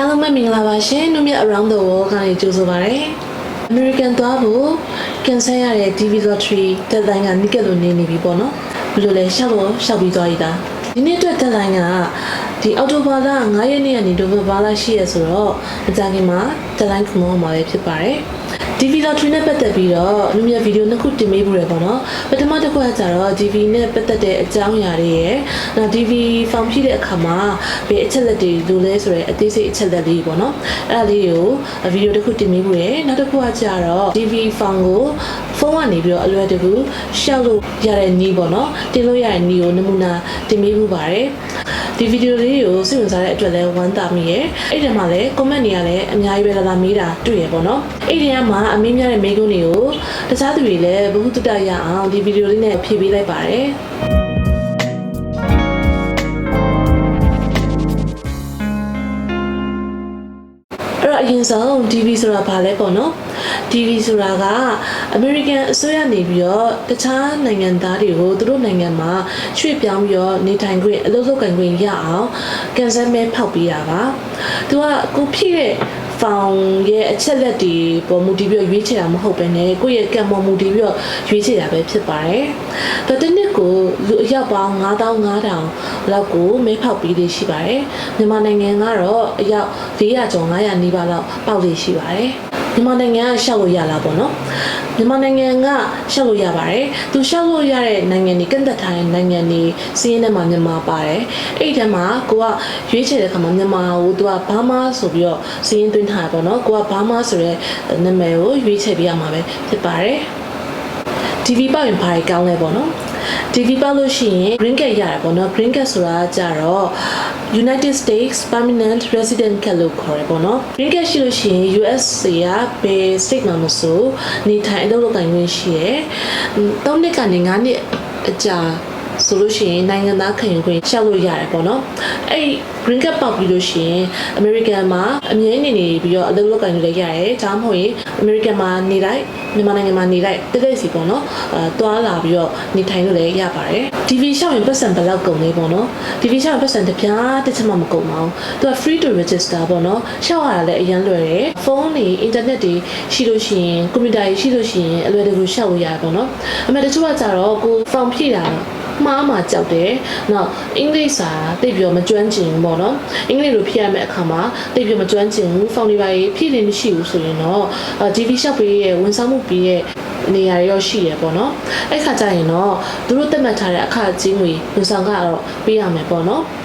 အားလုံးပဲမင်္ဂလာပါရှင်။နုမြ around the world ကနေကြိုဆိုပါရစေ။ American သွားဖို့ကန်ဆယ်ရတဲ့ DV lottery တက်တိုင်းကနိကက်လိုနေနေပြီပေါ့နော်။ဘယ်လိုလဲရှောက်တော့ရှောက်ပြီးသွားရတာ။ဒီနေ့အတွက်တက်တိုင်းကဒီအော်တိုဘာလ9ရက်နေ့ကနေနိုဝင်ဘာလ10ရက်ဆိုတော့အကြခင်မှာတက်တိုင်းခုမောမှာပဲဖြစ်ပါတယ်။ DV lottery နဲ့ပတ်သက်ပြီးတော့နုမြဗီဒီယိုနှစ်ခုတင်ပေးဖို့ရပေါ့နော်ပထမတစ်ခုကကြတော့ DV နဲ့ပတ်သက်တဲ့အကြောင်းအရာတွေရယ်နောက် DV form ဖြည့်တဲ့အခါမှာဘယ်အချက်လက်တွေလိုလဲဆိုရဲအသေးစိတ်အချက်လက်လေးပေါ့နော်အဲ့ဒါလေးကိုဗီဒီယိုတစ်ခုတင်ပေးဖို့ရယ်နောက်တစ်ခုကကြတော့ DV form ကိုဖုန်းကနေပြီးတော့အလွယ်တကူရှောက်လို့ရတဲ့နည်းပေါ့နော်တင်လို့ရတဲ့နည်းကိုနမူနာတင်ပေးဖို့ပါတယ် ဒီဗီဒီယိုလေးကိုစိတ်ဝင်စားတဲ့အတွက်လည်းဝမ်းသာမိရယ်အဲ့ဒီမှာလည်း comment တွေကလည်းအများကြီးပဲလာလာမေးတာတွေ့ရပေါ့နော်အဲ့ဒီကမှာအမင်းများတဲ့မေးခွန်းတွေကိုတခြားသူတွေလည်းဘ ഹു တုတ္တရအောင်ဒီဗီဒီယိုလေးနဲ့ဖြည့်ပေးလိုက်ပါတယ် အဲ့တော့အရင်ဆုံး DV ဆိုတာဘာလဲပေါ့နော် DV ဆိုတာက American အစိုးရနေပြီးတော့တခြားနိုင်ငံသားတွေကိုသူတို့နိုင်ငံမှာရွှေ့ပြောင်းပြီးတော့နေထိုင်ခွင့်အလုပ်လုပ်ကိုင်ခွင့်ရအောင်ကန်ဆယ်မဲဖောက်ပေးတာပါသူကကိုဖြည့်တဲ့ ဖောင်ရဲ့အချက်လက်တွေပေါ်မူတည်ပြီးတော့ရွေးချယ်တာမဟုတ်ဘဲနဲ့ကိုယ့်ရဲ့ကံပေါ်မူတည်ပြီးတော့ရွေးချယ်တာပဲဖြစ်ပါတယ်။ဒါတစ်နှစ်ကိုလူအယောက်ပေါင်း9500လောက်ကိုမဲဖောက်ပြီးလေးရှိပါတယ်။မြန်မာနိုင်ငံကတော့အယောက်400ကျော်900နီးပါးလောက်ပေါက်လေးရှိပါတယ်။ မြန်မာနိုင်ငံကရှောက်လို့ရလားပေါ့နော်မြန်မာနိုင်ငံကရှောက်လို့ရပါတယ်သူရှောက်လို့ရတဲ့နိုင်ငံတွေကန့်သက်ထားတဲ့နိုင်ငံတွေစီးရင်ထဲမှာမြန်မာပါတယ်အဲ့ဒီထဲမှာကိုကရွေးချယ်တဲ့ခါမှာမြန်မာကိုသူကဘာမာဆိုပြီးတော့စီးရင်သွင်းထားတာပေါ့နော်ကိုကဘာမာဆိုတဲ့နာမည်ကိုရွေးချယ်ပြရမှာပဲဖြစ်ပါတယ် TV ပေါက်ရင်ဘာတွေကောင်းလဲပေါ့နော် TV ပေါက်လို့ရှိရင် green card ရတယ်ပေါ့နော် green card ဆိုတာကကြတော့ United States Permanent Resident Card လို့ခေါ်ရပေါ့နော် green card ရှိလို့ရှိရင် USA ကဘယ် state မှာမဆိုနေထိုင်အလုပ်လုပ်ကိုင်ခွင့်ရှိရယ်၃နှစ်ကနေ၅နှစ်အကြာ ဆိုလို့ရှိရင်နိုင်ငံသားခံယူခွင့်ရှောက်လို့ရတယ်ပေါ့နော်အဲ့ green card ပေါက်ပြီးလို့ရှိရင် American မှာအမြဲနေနေပြီးတော့အလုပ်လုပ်ကိုင်လို့လည်းရတယ်ဒါမှမဟုတ်ရင် American မှာနေလိုက်မြန်မာနိုင်ငံမှာနေလိုက်တိတိစီပေါ့နော်အဲတွားလာပြီးတော့နေထိုင်လို့လည်းရပါတယ် DV ရှောက်ရင်ပတ်စံဘယ်လောက်ကုန်လဲပေါ့နော် DV ရှောက်ရင်ပတ်စံတစ်ပြားတစ်ချက်မှမကုန်ပါဘူးသူက free to register ပေါ့နော်ရှောက်ရတာလည်းအရင်လွယ်တယ်ဖုန်းတွေ internet တွေရှိလို့ရှိရင်ကွန်ပျူတာတွေရှိလို့ရှိရင်အလွယ်တကူရှောက်လို့ရတယ်ပေါ့နော်အမေတချို့ကကြတော့ကို form ဖြည့်တာ မှားမှာကြောက်တယ်။နောက်အင်္ဂလိပ်စာသိပ်ပြီးတော့မကျွမ်းကျင်ဘူးပေါ့နော်။အင်္ဂလိပ်လိုဖြည့်ရမယ့်အခါမှာသိပ်ပြီးတော့မကျွမ်းကျင်ဘူး။ဖောင်တွေပါရေးဖြည့်နေမရှိဘူးဆိုရင်တော့အာ DV ရှောက်ပေးရဲ့ဝန်ဆောင်မှုပေးရဲ့နေရာတွေရောရှိရပေါ့နော်။အဲ့ခါကျရင်တော့သူတို့တက်မှတ်ထားတဲ့အခါချင်းငွေဝန်ဆောင်ကတော့ပေးရမယ်ပေါ့နော်။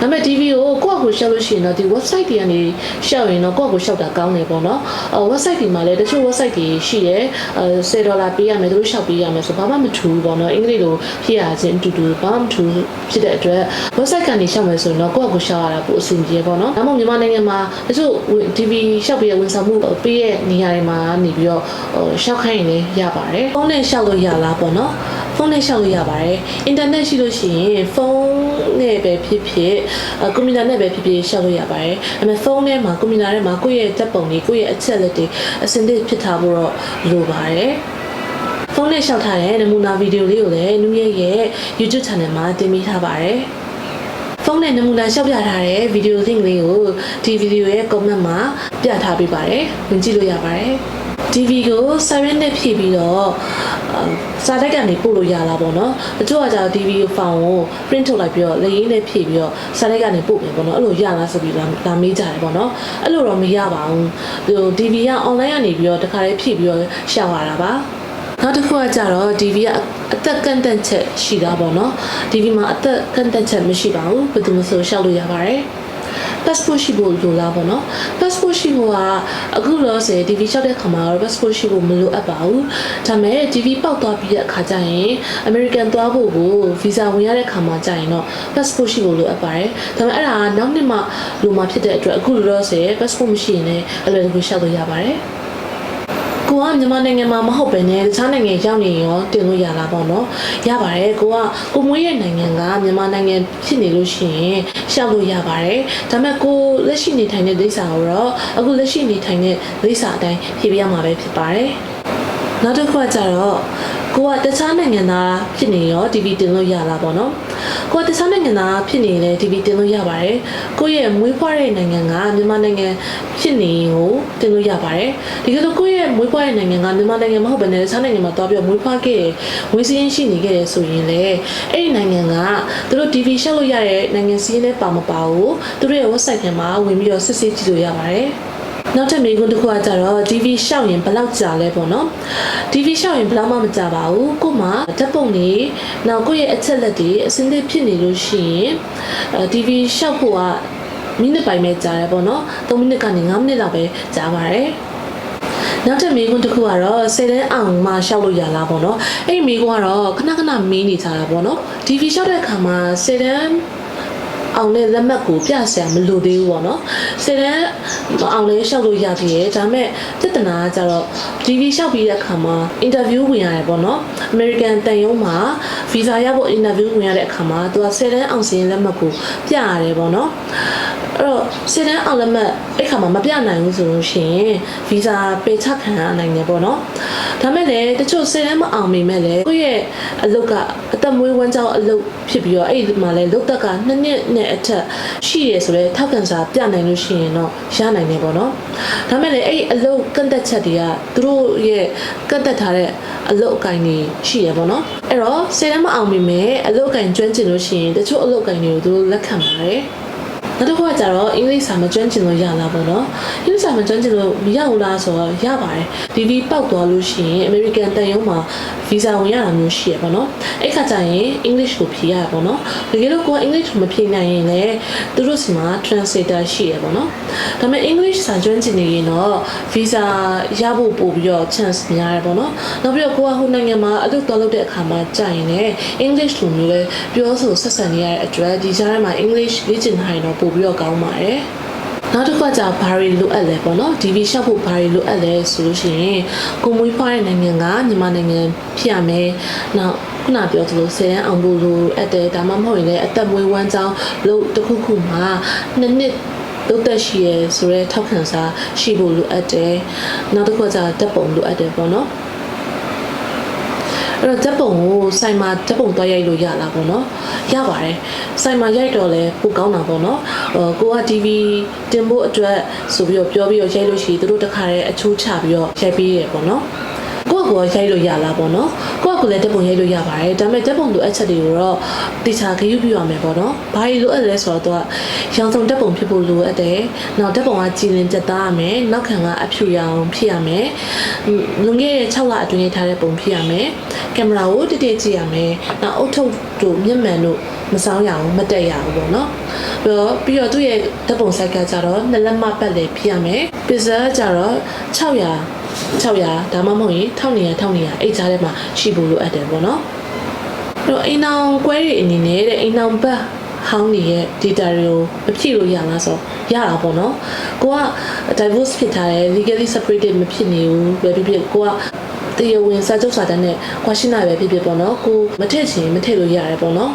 ဒါပေမဲ့ TV ကိုကိုယ့်အကိုရှောက်လို့ရှိရင်တော့ဒီ website တွေကနေရှောက်ရင်တော့ကိုယ့်အကိုရှောက်တာကောင်းတယ်ပေါ့နော်အဲ website တွေမှာလည်းတချို့ website တွေရှိတယ်အဲ10ဒေါ်လာပေးရမယ်သူတို့ရှောက်ပေးရမယ်ဆိုဘာမှမထူဘူးပေါ့နော်အင်္ဂလိပ်လိုဖြစ်ရခြင်းအတူတူဘာမှမထူးဖြစ်တဲ့အတွက် website ကနေရှောက်မယ်ဆိုရင်တော့ကိုယ့်အကိုရှောက်ရတာပိုအဆင်ပြေပေါ့နော်ဒါမှမဟုတ်မြန်မာနိုင်ငံမှာတချို့ TV ရှောက်ပေးရဝန်ဆောင်မှုပေးရဲ့နေရာတွေမှာနေပြီးတော့ရှောက်ခိုင်းရင်လည်းရပါတယ်ဖုန်းနဲ့ရှောက်လို့ရလားပေါ့နော် ဖုန်းနဲ့ရှောက်လို့ရပါတယ်အင်တာနက်ရှိလို့ရှိရင်ဖုန်းနဲ့ပဲဖြစ်ဖြစ်အကွန်ပျူတာနဲ့ပဲဖြစ်ဖြစ်ရှောက်လို့ရပါတယ်ဒါပေမဲ့ဖုန်းထဲမှာကွန်ပျူတာထဲမှာကိုယ့်ရဲ့တက်ပုံတွေကိုယ့်ရဲ့အချက်လက်တွေအစင်သစ်ဖြစ်ထားဖို့တော့လိုပါတယ်ဖုန်းနဲ့ရှောက်ထားတဲ့နမူနာဗီဒီယိုလေးကိုလည်းနူးရဲ့ရဲ့ YouTube channel မှာတင်ပေးထားပါတယ်ဖုန်းနဲ့နမူနာရှောက်ပြထားတဲ့ဗီဒီယို link လေးကိုဒီဗီဒီယိုရဲ့ comment မှာပြထားပေးပါတယ်ဝင်ကြည့်လို့ရပါတယ် DV ကိုစာရွက်နဲ့ဖြည့်ပြီးတော့စာတက်ကနေပို့လို့ရလားပေါ့နော်။တချို့ကကြာ DV ကိုဖောင်ကို print ထုတ်လိုက်ပြီးတော့လက်ရင်းနဲ့ဖြည့်ပြီးတော့စာတက်ကနေပို့မယ်ပေါ့နော်။အဲ့လိုရလားဆိုပြီးတော့ဒါမေးကြတယ်ပေါ့နော်။အဲ့လိုတော့မရပါဘူး။ဟို DV က online ကနေပြီးတော့တခါလေးဖြည့်ပြီးတော့ရှာရတာပါ။နောက်တစ်ခုကကြတော့ DV ကအသက်ကန့်တန့်ချက်ရှိတာပေါ့နော် DV မှာအသက်ကန့်တန့်ချက်မရှိပါဘူးဘယ်သူမှဆိုရှောက်လို့ရပါတယ် passport ရှိဖို့လိုလားပေါ့နော် passport ရှိဖို့ကအခုလောဆယ် DV လျှောက်တဲ့ခါမှာတော့ passport ရှိဖို့မလိုအပ်ပါဘူးဒါပေမဲ့ DV ပေါက်သွားပြီးတဲ့အခါကျရင် American သွားဖို့ကို visa ဝင်ရတဲ့ခါမှာကျရင်တော့ passport ရှိဖို့လိုအပ်ပါတယ်ဒါပေမဲ့အဲ့ဒါကနောက်နှစ်မှလိုမှဖြစ်တဲ့အတွက်အခုလောဆယ် passport မရှိရင်လည်းအလွယ်တကူလျှောက်လို့ရပါတယ် ကိုကမြန်မာနိုင်ငံမှာမဟုတ်ပဲねတခြားနိုင်ငံရောက်နေရောတင်လို့ရလားပေါ့နော်ရပါတယ်ကိုကကိုမွေးရဲ့နိုင်ငံကမြန်မာနိုင်ငံဖြစ်နေလို့ရှိရင်ရှောက်လို့ရပါတယ်ဒါပေမဲ့ကိုလက်ရှိနေထိုင်တဲ့ဒိဋ္ဌာကိုတော့အခုလက်ရှိနေထိုင်တဲ့ဒိဋ္ဌာအတိုင်းဖြည့်ပြရမှာပဲဖြစ်ပါတယ်နောက်တစ်ခုကကြတော့ ကိုကတခြားနိုင်ငံသားဖြစ်နေရော TV တင်လို့ရလားပေါ့နော်ကိုကတခြားနိုင်ငံသားဖြစ်နေလေ TV တင်လို့ရပါတယ်ကိုရဲ့မွေးဖွားတဲ့နိုင်ငံကမြန်မာနိုင်ငံဖြစ်နေကိုတင်လို့ရပါတယ်ဒီကလို့ကိုရဲ့မွေးဖွားတဲ့နိုင်ငံကမြန်မာနိုင်ငံမဟုတ်ဘဲနဲ့တခြားနိုင်ငံမှာသွားပြီးမွေးဖွားခဲ့ဝေးစင်းရှိနေခဲ့တယ်ဆိုရင်လေအဲ့ဒီနိုင်ငံကသူတို့ TV ရှောက်လို့ရတဲ့နိုင်ငံစီးနဲ့ပါမပါဘူးသူတို့ရဲ့ website ထဲမှာဝင်ပြီးတော့စစ်ဆေးကြည့်လို့ရပါတယ် နောက်ထပ်မိကွန်းတစ်ခုကကြတော့ TV ရှောက်ရင်ဘယ်လောက်ကြာလဲပေါ့နော် TV ရှောက်ရင်ဘယ်လောက်မှမကြာပါဘူးကို့မှာဓာတ်ပုံတွေနောက်ကိုယ့်ရဲ့အချက်လက်တွေအစင်းသစ်ဖြစ်နေလို့ရှိရင်အဲ TV ရှောက်ဖို့ကမိနစ်ပိုင်းပဲကြာတယ်ပေါ့နော်3မိနစ်ကနေ5မိနစ်လောက်ပဲကြာပါတယ်နောက်ထပ်မိကွန်းတစ်ခုကတော့ဆယ်တန်းအောင်မှရှောက်လို့ရလားပေါ့နော်အဲ့ဒီမိကွန်းကတော့ခဏခဏမင်းနေကြတာပေါ့နော် TV ရှောက်တဲ့အခါမှာဆယ်တန်း အောင်တဲ့လက်မှတ်ကိုပြဆရာမလိုသေးဘူးပေါ့နော်ဆယ်တန်းအောင်လေးရှောက်လို့ရသေးတယ်ဒါပေမဲ့ပြဿနာကကြတော့ TV ရှောက်ပြီးတဲ့အခါမှာအင်တာဗျူးဝင်ရတယ်ပေါ့နော် American တန်ယုံမှာဗီဇာရဖို့အင်တာဗျူးဝင်ရတဲ့အခါမှာသူကဆယ်တန်းအောင်စင်းလက်မှတ်ကိုပြရတယ်ပေါ့နော်အဲ့တော့ဆယ်တန်းအောင်လက်မှတ် အဲ့ခါမှာမပြနိုင်ဘူးဆိုလို့ရှိရင်ဗီဇာပယ်ချခံရနိုင်တယ်ပေါ့နော်ဒါမဲ့လည်းတချို့ဆယ်တန်းမအောင်မိမဲ့လည်းကိုယ့်ရဲ့အလုပ်ကအသက်မွေးဝမ်းကြောင်းအလုပ်ဖြစ်ပြီးတော့အဲ့ဒီမှာလည်းလုပ်သက်ကနှစ်နှစ်နဲ့အထက်ရှိရဆိုတော့ထောက်ခံစာပြနိုင်လို့ရှိရင်တော့ရနိုင်တယ်ပေါ့နော်ဒါမဲ့လည်းအဲ့ဒီအလုပ်ကန့်သက်ချက်တွေကသူတို့ရဲ့ကန့်သက်ထားတဲ့အလုပ်အကင်တွေရှိရပေါ့နော်အဲ့တော့ဆယ်တန်းမအောင်မိမဲ့အလုပ်အကင်ကျွမ်းကျင်လို့ရှိရင်တချို့အလုပ်အကင်တွေကိုသူတို့လက်ခံပါတယ် နောက်တစ်ခုကကြတော့အင်္ဂလိပ်စာမကျွမ်းကျင်လို့ရလားပေါ့နော်အင်္ဂလိပ်စာမကျွမ်းကျင်လို့မရဘူးလားဆိုတော့ရပါတယ်ဒီဗီပောက်သွားလို့ရှိရင်အမေရိကန်တန်ယုံမှာဗီဇာဝင်ရတာမျိုးရှိရပေါ့နော်အဲ့ခါကျရင်အင်္ဂလိပ်ကိုဖြေရပေါ့နော်တကယ်လို့ကိုကအင်္ဂလိပ်ကိုမဖြေနိုင်ရင်လည်းသူတို့စီမှာ translator ရှိရပေါ့နော်ဒါပေမဲ့အင်္ဂလိပ်စာကျွမ်းကျင်နေရင်တော့ဗီဇာရဖို့ပို့ပြီးတော့ chance များရပေါ့နော်နောက်ပြီးတော့ကိုကဟိုနိုင်ငံမှာအလုပ်တော်လုပ်တဲ့အခါမှာကြာရင်လည်း English လိုမျိုးလဲပြောဆိုဆက်ဆံနေရတဲ့အတွက်ဒီကြားထဲမှာ English လေ့ကျင့်ထားရင်တော့ပို့ပြီးတော့ကောင်းပါတယ်နောက်တစ်ခါကျဘာတွေလိုအပ်လဲပေါ့နော် DV ရှောက်ဖို့ဘာတွေလိုအပ်လဲဆိုလို့ရှိရင်ကိုမွေးဖွားတဲ့နိုင်ငံကမြန်မာနိုင်ငံဖြစ်ရမယ်နောက်ခုနပြောသလိုဆယ်တန်းအောင်ဖို့လိုအပ်တယ်ဒါမှမဟုတ်ရင်လည်းအသက်မွေးဝမ်းကြောင်းလို့တစ်ခုခုမှာနှစ်နှစ်လုတ်သက်ရှိရဲဆိုရဲထောက်ခံစာရှိဖို့လိုအပ်တယ်နောက်တစ်ခုကကျတက်ပုံလိုအပ်တယ်ပေါ့နော် အဲ့တော့ဓာတ်ပုံကိုစိုင်မှာဓာတ်ပုံတွားရိုက်လို့ရလားပေါ့နော်ရပါတယ်စိုင်မှာရိုက်တော့လဲပိုကောင်းတာပေါ့နော်ဟိုကိုက TV တင်ဖို့အတွက်ဆိုပြီးတော့ပြောပြီးတော့ရိုက်လို့ရှိရင်သူတို့တခါတည်းအချိုးချပြီးတော့ရိုက်ပေးရပေါ့နော်ကိုယ့်ကိုယ်ရိုက်လို့ရလားပေါ့နော် ကိုယ့်ကိုယ်လည်းဓာတ်ပုံရိုက်လို့ရပါတယ်ဒါပေမဲ့ဓာတ်ပုံလိုအပ်ချက်တွေကိုတော့တေချာဂရုပြုရမယ်ပေါ့နော်ဘာတွေလိုအပ်လဲဆိုတော့သူကရောင်စုံဓာတ်ပုံဖြစ်ဖို့လိုအပ်တယ်နောက်ဓာတ်ပုံကကြည်လင်ပြတ်သားရမယ်နောက်ခံကအဖြူရောင်ဖြစ်ရမယ်လွန်ခဲ့တဲ့6လအတွင်းရေးထားတဲ့ပုံဖြစ်ရမယ်ကင်မရာကိုတည်တည်ကြည့်ရမယ်နောက်အုတ်ထုပ်တို့မျက်မှန်တို့မဆောင်ရအောင်မတက်ရအောင်ပေါ့နော်ပြီးတော့ပြီးတော့သူ့ရဲ့ဓာတ်ပုံဆိုင်ကကြတော့နှစ်လက်မပတ်လေဖြစ်ရမယ်ပစ္စည်းကြတော့600 600ဒါမှမဟုတ်ရင်1200 1200အဲ့ကြားထဲမှာရှိဖို့လိုအပ်တယ်ပေါ့နော်အဲ့တော့အိမ်အောင်ကွဲတွေအနေနဲ့တဲ့အိမ်အောင်ဘတ်ဟောင်းနေရဲ့ data တွေကိုမဖြည့်လို့ရလားဆိုရတာပေါ့နော်ကိုက divorce ဖြစ်ထားတယ် legally separated မဖြစ်နေဘူးပဲဖြစ်ဖြစ်ကိုကတရားဝင်စာချုပ်စာတမ်းနဲ့ကွာရှင်းတာပဲဖြစ်ဖြစ်ပေါ့နော်ကိုမထည့်ချင်မထည့်လို့ရတယ်ပေါ့နော်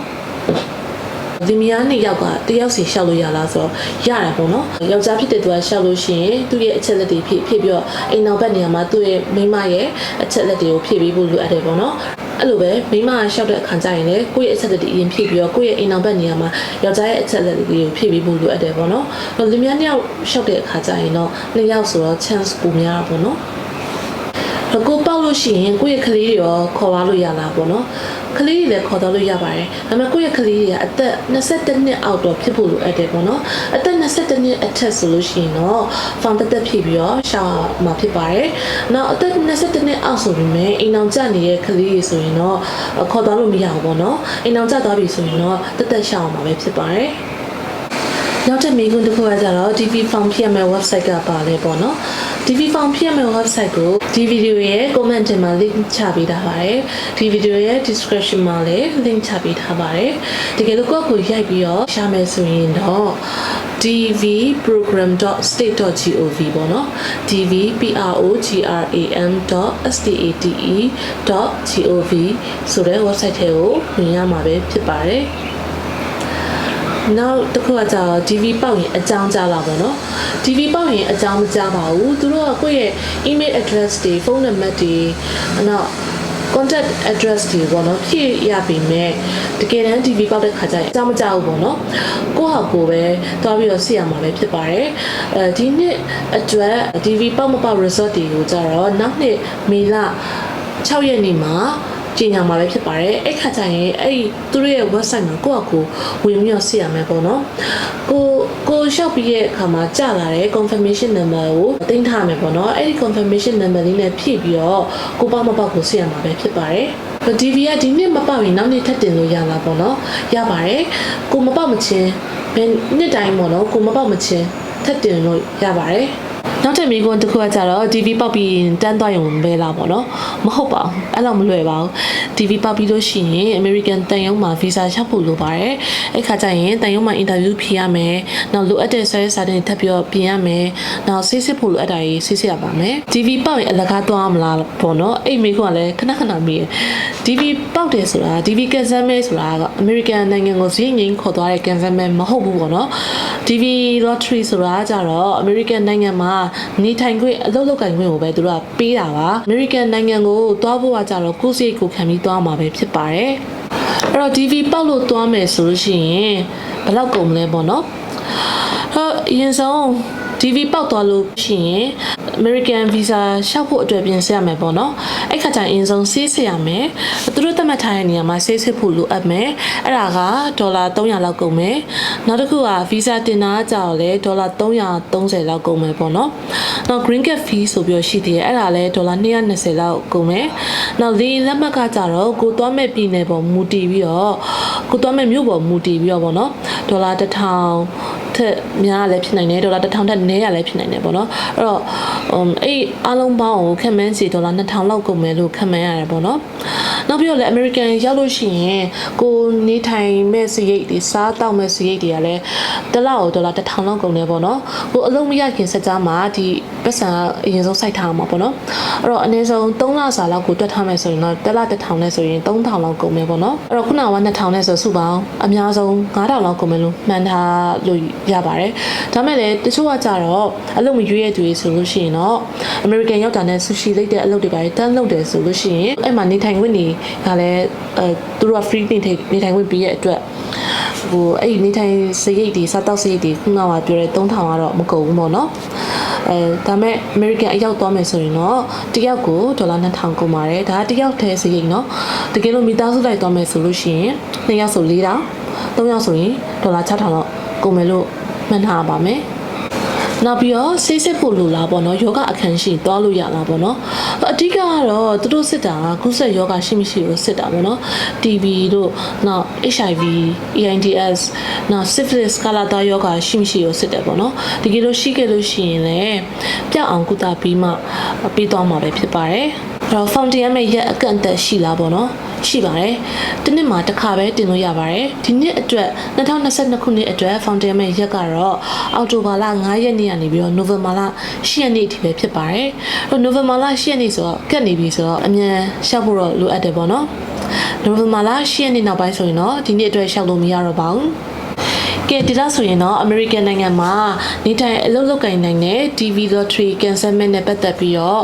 ဒီမယားနှစ်ယောက်ကတယောက်စီရှောက်လို့ရလားဆိုတော့ရတယ်ပေါ့နော်ယောက်ျားဖြစ်တဲ့သူကရှောက်လို့ရှိရင်သူ့ရဲ့အချက်လက်တွေဖြည့်ဖြည့်ပြီးတော့အိမ်နောက်ဘက်နေရာမှာသူ့ရဲ့မိန်းမရဲ့အချက်လက်တွေကိုဖြည့်ပေးဖို့လိုအပ်တယ်ပေါ့နော်အဲ့လိုပဲမိန်းမကရှောက်တဲ့အခါကျရင်လည်းကိုယ့်ရဲ့အချက်လက်တွေအရင်ဖြည့်ပြီးတော့ကိုယ့်ရဲ့အိမ်နောက်ဘက်နေရာမှာယောက်ျားရဲ့အချက်လက်တွေကိုဖြည့်ပေးဖို့လိုအပ်တယ်ပေါ့နော်လူများနှစ်ယောက်ရှောက်တဲ့အခါကျရင်တော့နှစ်ယောက်ဆိုတော့ chance ပိုများတာပေါ့နော် ကိုပေါက်လို့ရှိရင်ကိုယ့်ရဲ့ကလေးတွေရောခေါ်သွားလို့ရလားပေါ့နော်ကလေးတွေလည်းခေါ်သွားလို့ရပါတယ်ဒါပေမဲ့ကိုယ့်ရဲ့ကလေးတွေကအသက်22နှစ်အောက်တော့ဖြစ်ဖို့လိုအပ်တယ်ပေါ့နော်အသက်22နှစ်အထက်ဆိုလို့ရှိရင်တော့ဖောင်တက်တက်ဖြစ်ပြီးတော့ရှောင်းမှာဖြစ်ပါတယ်နောက်အသက်22နှစ်အောက်ဆိုပေမဲ့အိမ်အောင်ကျနေတဲ့ကလေးတွေဆိုရင်တော့ခေါ်သွားလို့မရဘူးပေါ့နော်အိမ်အောင်ကျသွားပြီဆိုရင်တော့တက်တက်ရှောင်းမှာပဲဖြစ်ပါတယ် နောက်ထပ်မိကွန်းတစ်ခုကကြတော့ TV Farm ဖြစ်ရမယ့် website ကပါလဲပေါ့နော် TV Farm ဖြစ်ရမယ့် website ကိုဒီဗီဒီယိုရဲ့ comment ထဲမှာ link ချပေးထားပါတယ်ဒီဗီဒီယိုရဲ့ description မှာလည်း link ချပေးထားပါတယ်တကယ်လို့ကိုယ့်ကိုရိုက်ပြီးတော့ရှာမယ်ဆိုရင်တော့ dvprogram.state.gov ပေါ့နော် dvprogram.state.gov ဆိုတဲ့ website ထဲကိုဝင်ရမှာပဲဖြစ်ပါတယ် နောက်တစ်ခုကကြာ DV ပေါက်ရင်အကြောင်းကြားလာပါတော့ DV ပေါက်ရင်အကြောင်းမကြားပါဘူးသူတို့ကကိုယ့်ရဲ့ email address တွေဖုန်းနံပါတ်တွေနောက် contact address တွေပေါ့နော်ဖြည့်ရပြီမဲ့တကယ်တမ်း TV ပေါက်တဲ့ခါကျရင်အကြောင်းမကြောက်ဘူးပေါ့နော်ကိုယ့်ဟာကိုယ်ပဲသွားပြီးတော့စစ်ရမှာပဲဖြစ်ပါတယ်အဲဒီနှစ်အတွက် TV ပေါက်မပေါက် result တွေကိုကြတော့နောက်နှစ်မေလ6ရက်နေ့မှာ ကျင်ညာမှာပဲဖြစ်ပါတယ်အဲ့ခါကျရင်အဲ့ဒီသူတို့ရဲ့ website မှာကိုယ့်အကိုဝင်ပြီးတော့စစ်ရမယ်ပေါ့နော်ကိုကိုရှောက်ပြီးရဲ့အခါမှာကြာလာတဲ့ confirmation number ကိုတင်ထားမယ်ပေါ့နော်အဲ့ဒီ confirmation number လေးနဲ့ဖြည့်ပြီးတော့ကိုပေါ့မပေါ့ကိုစစ်ရမှာပဲဖြစ်ပါတယ် DV ကဒီနှစ်မပေါက်ရင်နောက်နေ့ထပ်တင်လို့ရလာပေါ့နော်ရပါတယ်ကိုမပေါက်မချင်းဘယ်နှစ်တိုင်းပေါ့နော်ကိုမပေါက်မချင်းထပ်တင်လို့ရပါတယ် နောက်ထပ်မိကွန်းတစ်ခုကကြတော့ DV ပေါက်ပြီးရင်တန်းသွားရုံပဲလားပေါ့နော်မဟုတ်ပါဘူးအဲ့လောက်မလွယ်ပါဘူး DV ပေါက်ပြီးလို့ရှိရင် American တန်ယုံမှာ visa လျှောက်ဖို့လိုပါတယ်အဲ့ခါကျရင်တန်ယုံမှာ interview ဖြေရမယ်နောက်လိုအပ်တဲ့ service စာတင်ထပ်ပြီးတော့ပြင်ရမယ်နောက်ဆေးစစ်ဖို့လိုအပ်တာကြီးဆေးစစ်ရပါမယ် DV ပေါက်ရင်အလကားသွားမလားပေါ့နော်အဲ့မိကွန်းကလည်းခဏခဏမေးတယ် DV ပေါက်တယ်ဆိုတာ DV ကန်ဆယ်မဲဆိုတာက American နိုင်ငံကိုဈေးငိမ့်ခေါ်သွားတဲ့ကန်ဆယ်မဲမဟုတ်ဘူးပေါ့နော် DV lottery ဆိုတာကကြတော့ American နိုင်ငံမှာနေထိုင်ခွင့်အလုပ်လုပ်ကိုင်ခွင့်ကိုပဲသူတို့ကပေးတာပါ American နိုင်ငံကိုသွားဖို့ကကြတော့ကိုယ့်စိတ်ကိုခံပြီးသွားမှာပဲဖြစ်ပါတယ်အဲ့တော့ DV ပေါက်လို့သွားမယ်ဆိုလို့ရှိရင်ဘယ်လောက်ကုန်မလဲပေါ့နော်ဟောအရင်ဆုံး DV ပေါက်သွားလို့ရှိရင် American Visa ရှောက်ဖို့အတွက်ပြင်ဆင်ရမယ်ပေါ့နော်အဲ့ခါကျရင်အရင်ဆုံးဆေးစစ်ရမယ်သူတို့သတ်မှတ်ထားတဲ့နေရာမှာဆေးစစ်ဖို့လိုအပ်မယ်အဲ့ဒါကဒေါ်လာ300လောက်ကုန်မယ်နောက်တစ်ခုက Visa တင်တာကကြောက်လဲဒေါ်လာ330လောက်ကုန်မယ်ပေါ့နော်နောက် Green Card Fee ဆိုပြီးတော့ရှိသေးတယ်အဲ့ဒါလဲဒေါ်လာ220လောက်ကုန်မယ်နောက်လေလက်မှတ်ကကြတော့ကိုသွားမဲ့ပြည်နယ်ပေါ်မူတည်ပြီးတော့ကိုသွားမဲ့မြို့ပေါ်မူတည်ပြီးတော့ပေါ့နော်ဒေါ်လာ1000ထ က်များလည်းဖြစ်နိုင်တယ်ဒေါ်လာ1000ထက်နည်းရလည်းဖြစ်နိုင်တယ်ပေါ့နော်အဲ့တော့ဟိုအဲ့အားလုံးပေါင်းကိုခံမှန်းစီဒေါ်လာ2000လောက်ကုန်မယ်လို့ခံမှန်းရတယ်ပေါ့နော် နောက်ပြီးတော့လည်း American ရောက်လို့ရှိရင်ကိုနေထိုင်မဲ့စရိတ်တွေစားတောက်မဲ့စရိတ်တွေကလည်းတစ်လောက်ဒေါ်လာ1000လောက်ကုန်တယ်ပေါ့နော်ကိုအလုံးမရခင်စက်ကြားမှာဒီပတ်စံအရင်ဆုံးစိုက်ထားမှာပေါ့နော်အဲ့တော့အနည်းဆုံး3လစာလောက်ကိုတွက်ထားမယ်ဆိုရင်တော့တစ်လ1000နဲ့ဆိုရင်3000လောက်ကုန်မယ်ပေါ့နော်အဲ့တော့ခုနက2000နဲ့ဆိုစုပေါင်းအများဆုံး9000လောက်ကုန်မယ်လို့မှန်းထားလို့ရပါတယ်ဒါမဲ့လည်းတချို့ကကြတော့အလုပ်မရွေးရတဲ့သူတွေဆိုလို့ရှိရင်တော့ American ရောက်တာနဲ့ဆူရှီလိတ်တဲ့အလုပ်တွေပါတန်းလုပ်တယ်ဆိုလို့ရှိရင်အဲ့မှာနေထိုင်ခွင့်တွေဒါလည်းအဲသူတို့က free နေထိုင်နေထိုင်ခွင့်ပေးရတဲ့အတွက်ဟိုအဲ့ဒီနေထိုင်စရိတ်တွေစားတောက်စရိတ်တွေခုနကပြောတဲ့3000ကတော့မကုန်ဘူးပေါ့နော်အဲဒါမဲ့ American အရောက်သွားမယ်ဆိုရင်တော့တယောက်ကိုဒေါ်လာ2000ကုန်ပါတယ်ဒါကတယောက်တည်းစရိတ်နော်တကယ်လို့မိသားစုလိုက်သွားမယ်ဆိုလို့ရှိရင်2ယောက်ဆို4000 3ယောက်ဆိုရင်ဒေါ်လာ6000တော့ကုန်မယ်လို့မှန်းထားပါမယ် နောက်ပြီးတော့ဆေးစစ်ဖို့လိုလားပေါ့နော်ယောဂအခန်းရှိသွားလို့ရလားပေါ့နော်အဓိကကတော့သူတို့စစ်တာကကုသယောဂရှိမရှိကိုစစ်တာပေါ့နော် TB တို့နောက် HIV AIDS နောက် syphilis ကာလာတာယောဂရှိမရှိကိုစစ်တယ်ပေါ့နော်တကယ်လို့ရှိခဲ့လို့ရှိရင်လည်းပြောက်အောင်ကုသပြီးမှပြီးသွားမှာပဲဖြစ်ပါတယ်အဲ့ တော့ fountain ရဲ့ရက်အကန့်အသတ်ရှိလားပေါ့နော်ရှိပါတယ်။ဒီနှစ်မှာတစ်ခါပဲတင်လို့ရပါတယ်။ဒီနှစ်အတွက်2022ခုနှစ်အတွက် fountain ရဲ့ရက်ကတော့အောက်တိုဘာလ9ရက်နေ့ကနေပြီးတော့ November လ10ရက်နေ့အထိပဲဖြစ်ပါတယ်။အဲ့ November လ10ရက်နေ့ဆိုတော့ကတ်နေပြီဆိုတော့အမြန်ရှောက်ဖို့တော့လိုအပ်တယ်ပေါ့နော်။ November လ10ရက်နေ့နောက်ပိုင်းဆိုရင်တော့ဒီနှစ်အတွက်ရှောက်လို့မရတော့ပါဘူး။ ကဲဒီလောက်ဆိုရင်တော့ American နိုင်ငံမှာနေထိုင်အလုပ်လုပ်ကိုင်နိုင်တဲ့ TV lottery cancellment နဲ့ပတ်သက်ပြီးတော့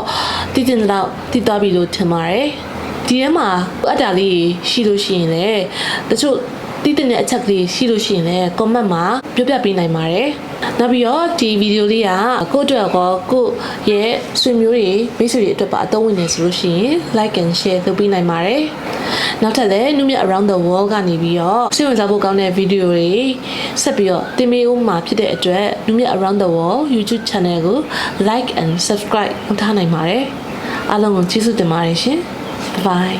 တည်တင်တော့တည်သွားပြီလို့ထင်ပါတယ်ဒီထဲမှာအပ်တာလေးရှိလို့ရှိရင်လည်းတချို့တည်တဲ့အချက်ကလေးရှိလို့ရှိရင်လည်း comment မှာပြောပြပေးနိုင်ပါတယ်နောက်ပြီးတော့ဒီဗီဒီယိုလေးကကိုယ့်အတွက်ကောကိုယ့်ရဲ့ဆွေမျိုးတွေမိတ်ဆွေတွေအတွက်ပါအသုံးဝင်နေဆိုလို့ရှိရင် like and share လုပ်ပေးနိုင်ပါတယ် နောက်ထပ်လည်းနုမြ around the world ကနေပြီးတော့စိတ်ဝင်စားဖို့ကောင်းတဲ့ဗီဒီယိုတွေဆက်ပြီးတော့တင်ပေးဦးမှာဖြစ်တဲ့အတွက်နုမြ around the world YouTube channel ကို like and subscribe လုပ်ထားနိုင်ပါတယ်အားလုံးကိုကျေးဇူးတင်ပါတယ်ရှင် bye